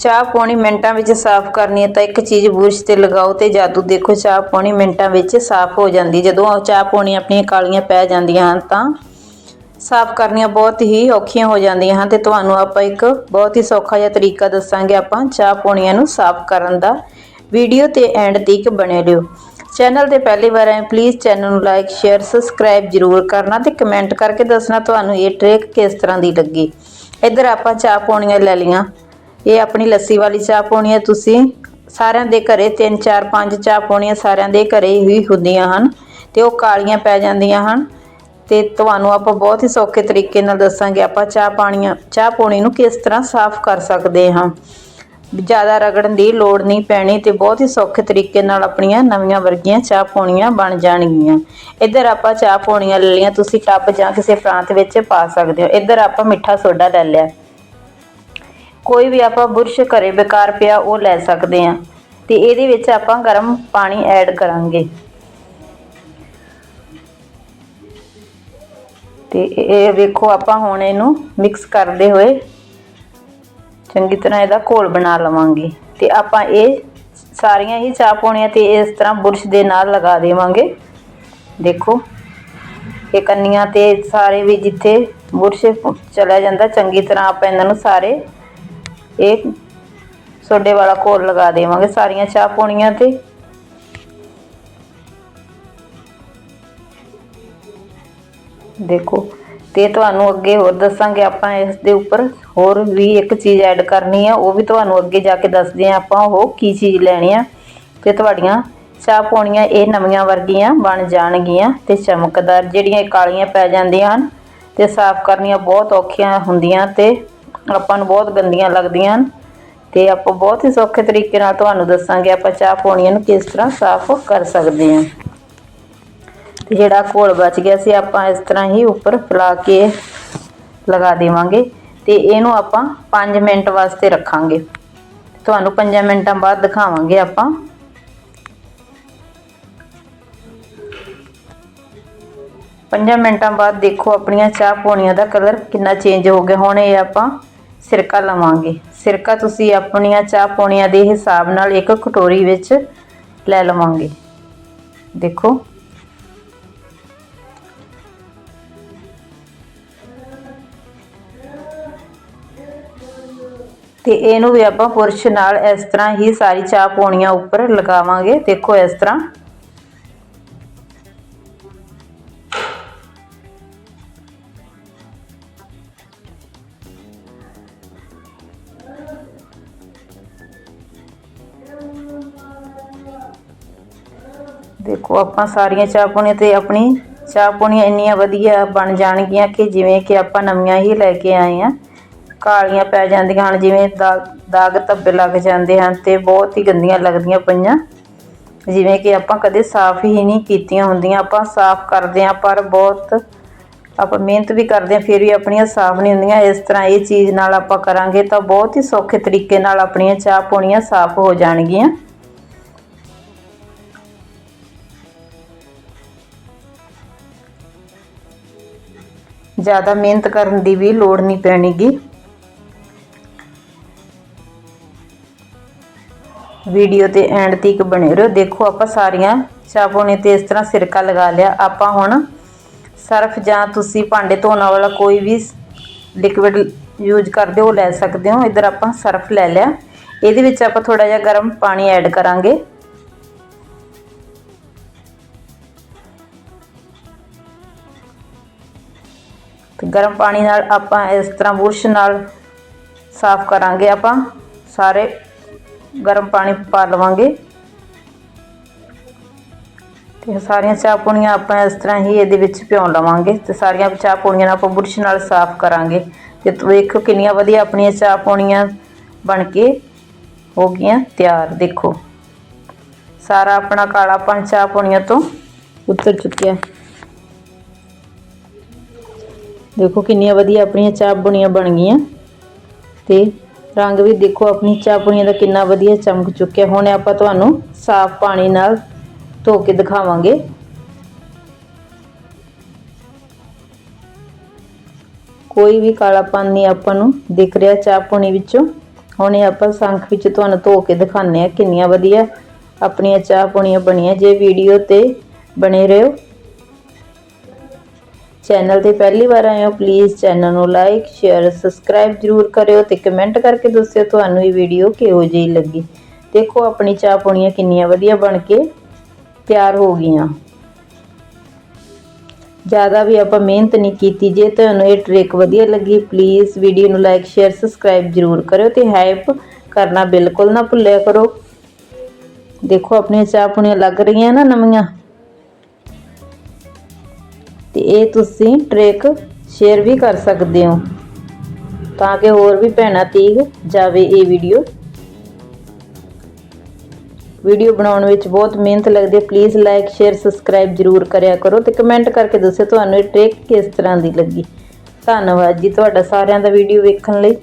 ਚਾਹ ਪੌਣੀ ਮਿੰਟਾਂ ਵਿੱਚ ਸਾਫ਼ ਕਰਨੀ ਹੈ ਤਾਂ ਇੱਕ ਚੀਜ਼ ਬੁਰਸ਼ ਤੇ ਲਗਾਓ ਤੇ ਜਾਦੂ ਦੇਖੋ, ਚਾਹ ਪੌਣੀ ਮਿੰਟਾਂ ਵਿੱਚ ਸਾਫ਼ ਹੋ ਜਾਂਦੀ ਜਦੋਂ ਚਾਹ ਪੌਣੀ ਆਪਣੀਆਂ ਕਾਲੀਆਂ ਪੈ ਜਾਂਦੀਆਂ ਹਨ ਤਾਂ ਸਾਫ਼ ਕਰਨੀਆਂ ਬਹੁਤ ਹੀ ਔਖੀਆਂ ਹੋ ਜਾਂਦੀਆਂ ਹਨ ਤੇ ਤੁਹਾਨੂੰ ਆਪਾਂ ਇੱਕ ਬਹੁਤ ਹੀ ਸੌਖਾ ਜਿਹਾ ਤਰੀਕਾ ਦੱਸਾਂਗੇ ਆਪਾਂ ਚਾਹ ਪੌਣੀਆਂ ਨੂੰ ਸਾਫ਼ ਕਰਨ ਦਾ। ਵੀਡੀਓ ਤੇ ਐਂਡ ਤੱਕ ਬਣੇ ਰਹੋ। ਚੈਨਲ ਤੇ ਪਹਿਲੀ ਵਾਰ ਆਏ ਪਲੀਜ਼ ਚੈਨਲ ਨੂੰ ਲਾਈਕ ਸ਼ੇਅਰ ਸਬਸਕ੍ਰਾਈਬ ਜ਼ਰੂਰ ਕਰਨਾ ਤੇ ਕਮੈਂਟ ਕਰਕੇ ਦੱਸਣਾ ਤੁਹਾਨੂੰ ਇਹ ਟ੍ਰਿਕ ਕਿਸ ਤਰ੍ਹਾਂ ਦੀ ਲੱਗੀ। ਇੱਧਰ ਆਪਾਂ ਚਾਹ ਪੌਣੀਆਂ ਲੈ ਲਈਆਂ। ਇਹ ਆਪਣੀ ਲੱਸੀ ਵਾਲੀ ਚਾਹ ਪਾਉਣੀ ਹੈ ਤੁਸੀਂ। ਸਾਰਿਆਂ ਦੇ ਘਰੇ 3 4 5 ਚਾਹ ਪੌਣੀਆਂ ਸਾਰਿਆਂ ਦੇ ਘਰੇ ਹੀ ਹੁੰਦੀਆਂ ਹਨ ਤੇ ਉਹ ਕਾਲੀਆਂ ਪੈ ਜਾਂਦੀਆਂ ਹਨ। ਤੇ ਤੁਹਾਨੂੰ ਆਪਾਂ ਬਹੁਤ ਹੀ ਸੌਖੇ ਤਰੀਕੇ ਨਾਲ ਦੱਸਾਂਗੇ ਆਪਾਂ ਚਾਹ ਪਾਣੀਆਂ, ਚਾਹ ਪੌਣੀ ਨੂੰ ਕਿਸ ਤਰ੍ਹਾਂ ਸਾਫ਼ ਕਰ ਸਕਦੇ ਹਾਂ। ਜ਼ਿਆਦਾ ਰਗੜਨ ਦੀ ਲੋੜ ਨਹੀਂ ਪੈਣੀ ਤੇ ਬਹੁਤ ਹੀ ਸੌਖੇ ਤਰੀਕੇ ਨਾਲ ਆਪਣੀਆਂ ਨਵੀਆਂ ਵਰਗੀਆਂ ਚਾਹ ਪੌਣੀਆਂ ਬਣ ਜਾਣਗੀਆਂ। ਇੱਧਰ ਆਪਾਂ ਚਾਹ ਪੌਣੀਆਂ ਲੈ ਲਈਆਂ, ਤੁਸੀਂ ਟੱਬ ਜਾਂ ਕਿਸੇ ਪ੍ਰਾਂਤ ਵਿੱਚ ਪਾ ਸਕਦੇ ਹੋ। ਇੱਧਰ ਆਪਾਂ ਮਿੱਠਾ ਸੋਡਾ ਲੈ ਲਿਆ। ਕੋਈ ਵੀ ਆਪਾਂ ਬੁਰਸ਼ ਘਰੇ ਬੇਕਾਰ ਪਿਆ ਉਹ ਲੈ ਸਕਦੇ ਹਾਂ। ਤੇ ਇਹਦੇ ਵਿੱਚ ਆਪਾਂ ਗਰਮ ਪਾਣੀ ਐਡ ਕਰਾਂਗੇ। ਤੇ ਇਹ ਵੇਖੋ ਆਪਾਂ ਹੁਣ ਇਹਨੂੰ ਮਿਕਸ ਕਰਦੇ ਹੋਏ ਚੰਗੀ ਤਰ੍ਹਾਂ ਇਹਦਾ ਘੋਲ ਬਣਾ ਲਵਾਂਗੇ। ਤੇ ਆਪਾਂ ਇਹ ਸਾਰੀਆਂ ਹੀ ਚਾਹ ਪਾਉਣੀਆਂ ਤੇ ਇਸ ਤਰ੍ਹਾਂ ਬੁਰਸ਼ ਦੇ ਨਾਲ ਲਗਾ ਦੇਵਾਂਗੇ। ਦੇਖੋ, ਇਹ ਕੰਨੀਆਂ ਤੇ ਸਾਰੇ ਵੀ ਜਿੱਥੇ ਬੁਰਸ਼ ਚਲਾ ਜਾਂਦਾ, ਚੰਗੀ ਤਰ੍ਹਾਂ ਆਪਾਂ ਇਹਨਾਂ ਨੂੰ ਸਾਰੇ ਇਹ ਸੋਡੇ ਵਾਲਾ ਘੋਲ ਲਗਾ ਦੇਵਾਂਗੇ ਸਾਰੀਆਂ ਚਾਹ ਪਾਉਣੀਆਂ ਤੇ। ਦੇਖੋ, ਤੇ ਤੁਹਾਨੂੰ ਅੱਗੇ ਹੋਰ ਦੱਸਾਂਗੇ ਆਪਾਂ ਇਸ ਦੇ ਉੱਪਰ। ਹੋਰ ਵੀ ਇੱਕ ਚੀਜ਼ ਐਡ ਕਰਨੀ ਆ, ਉਹ ਵੀ ਤੁਹਾਨੂੰ ਅੱਗੇ ਜਾ ਕੇ ਦੱਸਦੇ ਆ ਆਪਾਂ ਉਹ ਕੀ ਚੀਜ਼ ਲੈਣੀ ਆ। ਤੇ ਤੁਹਾਡੀਆਂ ਚਾਹ ਪਾਉਣੀਆਂ ਇਹ ਨਵੀਆਂ ਵਰਗੀਆਂ ਬਣ ਜਾਣਗੀਆਂ ਤੇ ਚਮਕਦਾਰ ਜਿਹੜੀਆਂ ਕਾਲੀਆਂ ਪੈ ਜਾਂਦੀਆਂ ਹਨ ਤੇ ਸਾਫ਼ ਕਰਨੀਆਂ ਬਹੁਤ ਔਖੀਆਂ ਹੁੰਦੀਆਂ ਤੇ ਆਪਾਂ ਨੂੰ ਬਹੁਤ ਗੰਦੀਆਂ ਲੱਗਦੀਆਂ ਹਨ ਤੇ ਆਪਾਂ ਬਹੁਤ ਹੀ ਸੌਖੇ ਤਰੀਕੇ ਨਾਲ ਤੁਹਾਨੂੰ ਦੱਸਾਂਗੇ ਆਪਾਂ ਚਾਹ ਪਾਉਣੀਆਂ ਨੂੰ ਕਿਸ ਤਰ੍ਹਾਂ ਸਾਫ਼ ਕਰ ਸਕਦੇ ਹਾਂ। ਤੇ ਜਿਹੜਾ ਘੋਲ ਬਚ ਗਿਆ ਸੀ ਆਪਾਂ ਇਸ ਤਰ੍ਹਾਂ ਹੀ ਉੱਪਰ ਫਲਾ ਕੇ ਲਗਾ ਦੇਵਾਂਗੇ ਤੇ ਇਹਨੂੰ ਆਪਾਂ 5 ਮਿੰਟ ਵਾਸਤੇ ਰੱਖਾਂਗੇ। ਤੁਹਾਨੂੰ 5 ਮਿੰਟਾਂ ਬਾਅਦ ਦਿਖਾਵਾਂਗੇ ਆਪਾਂ। ਪੰਜਾਂ ਮਿੰਟਾਂ ਬਾਅਦ ਦੇਖੋ ਆਪਣੀਆਂ ਚਾਹ ਪੌਣੀਆਂ ਦਾ ਕਲਰ ਕਿੰਨਾ ਚੇਂਜ ਹੋ ਗਿਆ। ਹੁਣ ਇਹ ਆਪਾਂ ਸਿਰਕਾ ਲਵਾਂਗੇ। ਸਿਰਕਾ ਤੁਸੀਂ ਆਪਣੀਆਂ ਚਾਹ ਪੌਣੀਆਂ ਦੇ ਹਿਸਾਬ ਨਾਲ ਇੱਕ ਕਟੋਰੀ ਵਿੱਚ ਲੈ ਲਵਾਂਗੇ। ਦੇਖੋ। ਤੇ ਇਹਨੂੰ ਵੀ ਆਪਾਂ ਪੁਰਸ਼ ਨਾਲ ਇਸ ਤਰ੍ਹਾਂ ਹੀ ਸਾਰੀ ਚਾਹ ਪੌਣੀਆਂ ਉੱਪਰ ਲਗਾਵਾਂਗੇ। ਦੇਖੋ ਇਸ ਤਰ੍ਹਾਂ। ਦੇਖੋ, ਆਪਾਂ ਸਾਰੀਆਂ ਚਾਹ ਪੌਣੀਆਂ ਤੇ ਆਪਣੀ ਚਾਹ ਪੌਣੀਆਂ ਇੰਨੀਆਂ ਵਧੀਆ ਬਣ ਜਾਣਗੀਆਂ ਕਿ ਜਿਵੇਂ ਕਿ ਆਪਾਂ ਨਵੀਆਂ ਹੀ ਲੈ ਕੇ ਆਏ ਆ ਕਾਲੀਆਂ ਪੈ ਜਾਂਦੀਆਂ ਹਨ, ਜਿਵੇਂ ਦਾਗ ਦਾਗ ਧੱਬੇ ਲੱਗ ਜਾਂਦੇ ਹਨ ਤੇ ਬਹੁਤ ਹੀ ਗੰਦੀਆਂ ਲੱਗਦੀਆਂ ਪਈਆਂ। ਜਿਵੇਂ ਕਿ ਆਪਾਂ ਕਦੇ ਸਾਫ਼ ਹੀ ਨਹੀਂ ਕੀਤੀਆਂ ਹੁੰਦੀਆਂ, ਆਪਾਂ ਸਾਫ਼ ਕਰਦੇ ਆ ਪਰ ਬਹੁਤ ਆਪਾਂ ਮਿਹਨਤ ਵੀ ਕਰਦੇ ਆ ਫਿਰ ਵੀ ਆਪਣੀਆਂ ਸਾਫ਼ ਨਹੀਂ ਹੁੰਦੀਆਂ। ਇਸ ਤਰ੍ਹਾਂ ਇਹ ਚੀਜ਼ ਨਾਲ ਆਪਾਂ ਕਰਾਂਗੇ ਤਾਂ ਬਹੁਤ ਹੀ ਸੌਖੇ ਤਰੀਕੇ ਨਾਲ ਆਪਣੀਆਂ ਚਾਹ ਪੌਣੀਆਂ ਸਾਫ਼ ਹੋ ਜਾਣਗੀਆਂ। ਜ਼ਿਆਦਾ ਮਿਹਨਤ ਕਰਨ ਦੀ ਵੀ ਲੋੜ ਨਹੀਂ ਪੈਣੀਗੀ। ਵੀਡੀਓ ਤੇ ਐਂਡ ਤੱਕ ਬਣੇ ਰਹੋ। ਦੇਖੋ ਆਪਾਂ ਸਾਰੀਆਂ ਚਾਪੋਨੇ ਤੇ ਇਸ ਤਰ੍ਹਾਂ ਸਿਰਕਾ ਲਗਾ ਲਿਆ। ਆਪਾਂ ਹੁਣ ਸਰਫ ਜਾਂ ਤੁਸੀਂ ਭਾਂਡੇ ਧੋਣ ਵਾਲਾ ਕੋਈ ਵੀ ਲਿਕਵਿਡ ਯੂਜ਼ ਕਰਦੇ ਹੋ ਲੈ ਸਕਦੇ ਹੋ। ਇਧਰ ਆਪਾਂ ਸਰਫ ਲੈ ਲਿਆ। ਇਹਦੇ ਵਿੱਚ ਆਪਾਂ ਥੋੜਾ ਜਿਹਾ ਗਰਮ ਪਾਣੀ ਐਡ ਕਰਾਂਗੇ। ਤੇ ਗਰਮ ਪਾਣੀ ਨਾਲ ਆਪਾਂ ਇਸ ਤਰ੍ਹਾਂ ਬੁਰਸ਼ ਨਾਲ ਸਾਫ਼ ਕਰਾਂਗੇ ਆਪਾਂ, ਸਾਰੇ ਗਰਮ ਪਾਣੀ ਪਾ ਲਵਾਂਗੇ। ਤੇ ਸਾਰੀਆਂ ਚਾਹ ਪੂਣੀਆਂ ਆਪਾਂ ਇਸ ਤਰ੍ਹਾਂ ਹੀ ਇਹਦੇ ਵਿੱਚ ਭਿਉਂ ਲਵਾਂਗੇ ਤੇ ਸਾਰੀਆਂ ਚਾਹ ਪੂਣੀਆਂ ਨੂੰ ਆਪਾਂ ਬੁਰਸ਼ ਨਾਲ ਸਾਫ਼ ਕਰਾਂਗੇ। ਤੇ ਵੇਖੋ ਕਿੰਨੀਆਂ ਵਧੀਆ ਆਪਣੀਆਂ ਚਾਹ ਪੂਣੀਆਂ ਬਣ ਕੇ ਹੋ ਗਈਆਂ, ਤਿਆਰ ਦੇਖੋ। ਸਾਰਾ ਆਪਣਾ ਕਾਲਾਪਣ ਚਾਹ ਪੂਣੀਆਂ ਤੋਂ ਉਤਰ ਚੁੱਕਿਆ। ਦੇਖੋ ਕਿੰਨੀਆਂ ਵਧੀਆ ਆਪਣੀਆਂ ਚਾਹ ਬੁਣੀਆਂ ਬਣ ਗਈਆਂ। ਤੇ ਰੰਗ ਵੀ ਦੇਖੋ, ਆਪਣੀ ਚਾਹ ਪੁਣੀਆਂ ਦਾ ਕਿੰਨਾ ਵਧੀਆ ਚਮਕ ਚੁੱਕਿਆ। ਹੁਣ ਆਪਾਂ ਤੁਹਾਨੂੰ ਸਾਫ਼ ਪਾਣੀ ਨਾਲ ਧੋ ਕੇ ਦਿਖਾਵਾਂਗੇ। ਕੋਈ ਵੀ ਕਾਲਾਪਨ ਨਹੀਂ ਆਪਾਂ ਨੂੰ ਦਿਖ ਰਿਹਾ ਚਾਹ ਪੁਣੀ ਵਿੱਚੋਂ। ਹੁਣ ਇਹ ਆਪਾਂ ਸੰਖ ਵਿੱਚ ਤੁਹਾਨੂੰ ਧੋ ਕੇ ਦਿਖਾਉਂਦੇ ਆ ਕਿੰਨੀਆਂ ਵਧੀਆ ਆਪਣੀਆਂ ਚਾਹ ਪੋਣੀਆਂ ਬਣੀਆਂ। ਜੇ ਵੀਡੀਓ ਤੇ ਬਣੇ ਰਹੋ। ਚੈਨਲ ਤੇ ਪਹਿਲੀ ਵਾਰ ਆਏ ਹੋ ਪਲੀਜ਼ ਚੈਨਲ ਨੂੰ ਲਾਈਕ ਸ਼ੇਅਰ ਸਬਸਕ੍ਰਾਈਬ ਜਰੂਰ ਕਰਿਓ ਤੇ ਕਮੈਂਟ ਕਰਕੇ ਦੱਸਿਓ ਤੁਹਾਨੂੰ ਇਹ ਵੀਡੀਓ ਕਿਹੋ ਜਿਹੀ ਲੱਗੀ। ਦੇਖੋ ਆਪਣੀ ਚਾਹ ਪੋਣੀਆਂ ਕਿੰਨੀਆਂ ਵਧੀਆ ਬਣ ਕੇ ਤਿਆਰ ਹੋ ਗਈਆਂ। ਜ਼ਿਆਦਾ ਵੀ ਆਪਾਂ ਮਿਹਨਤ ਨਹੀਂ ਕੀਤੀ, ਜੇ ਤੁਹਾਨੂੰ ਇਹ ਟ੍ਰਿਕ ਵਧੀਆ ਲੱਗੀ ਪਲੀਜ਼ ਵੀਡੀਓ ਨੂੰ ਲਾਈਕ ਸ਼ੇਅਰ ਸਬਸਕ੍ਰਾਈਬ ਜਰੂਰ ਕਰਿਓ ਤੇ ਹੈਲਪ ਕਰਨਾ ਬਿਲਕੁਲ ਨਾ ਭੁੱਲਿਆ ਕਰੋ। ਦੇਖੋ ਆਪਣੀਆਂ ਚਾਹ ਪੁਣੀਆਂ ਲੱਗ ਰਹੀਆਂ ਨਾ ਨਵੀਆਂ। ਤੇ ਇਹ ਤੁਸੀਂ ਟ੍ਰਿਕ ਸ਼ੇਅਰ ਵੀ ਕਰ ਸਕਦੇ ਹੋ। ਤਾਂ ਕਿ ਹੋਰ ਵੀ ਭੈਣਾਂ ਤੀਗ ਜਾਵੇ ਇਹ ਵੀਡੀਓ ਵੀਡੀਓ ਬਣਾਉਣ ਵਿੱਚ ਬਹੁਤ ਮਿਹਨਤ ਲੱਗਦੀ ਹੈ। ਪਲੀਜ਼ ਲਾਈਕ ਸ਼ੇਅਰ ਸਬਸਕ੍ਰਾਈਬ ਜਰੂਰ ਕਰਿਆ ਕਰੋ ਤੇ ਕਮੈਂਟ ਕਰਕੇ ਦੱਸਿਓ ਤੁਹਾਨੂੰ ਇਹ ਟ੍ਰਿਕ ਕਿਸ ਤਰ੍ਹਾਂ ਦੀ ਲੱਗੀ। ਧੰਨਵਾਦ ਜੀ ਤੁਹਾਡਾ ਸਾਰਿਆਂ ਦਾ ਵੀਡੀਓ ਵੇਖਣ ਲਈ।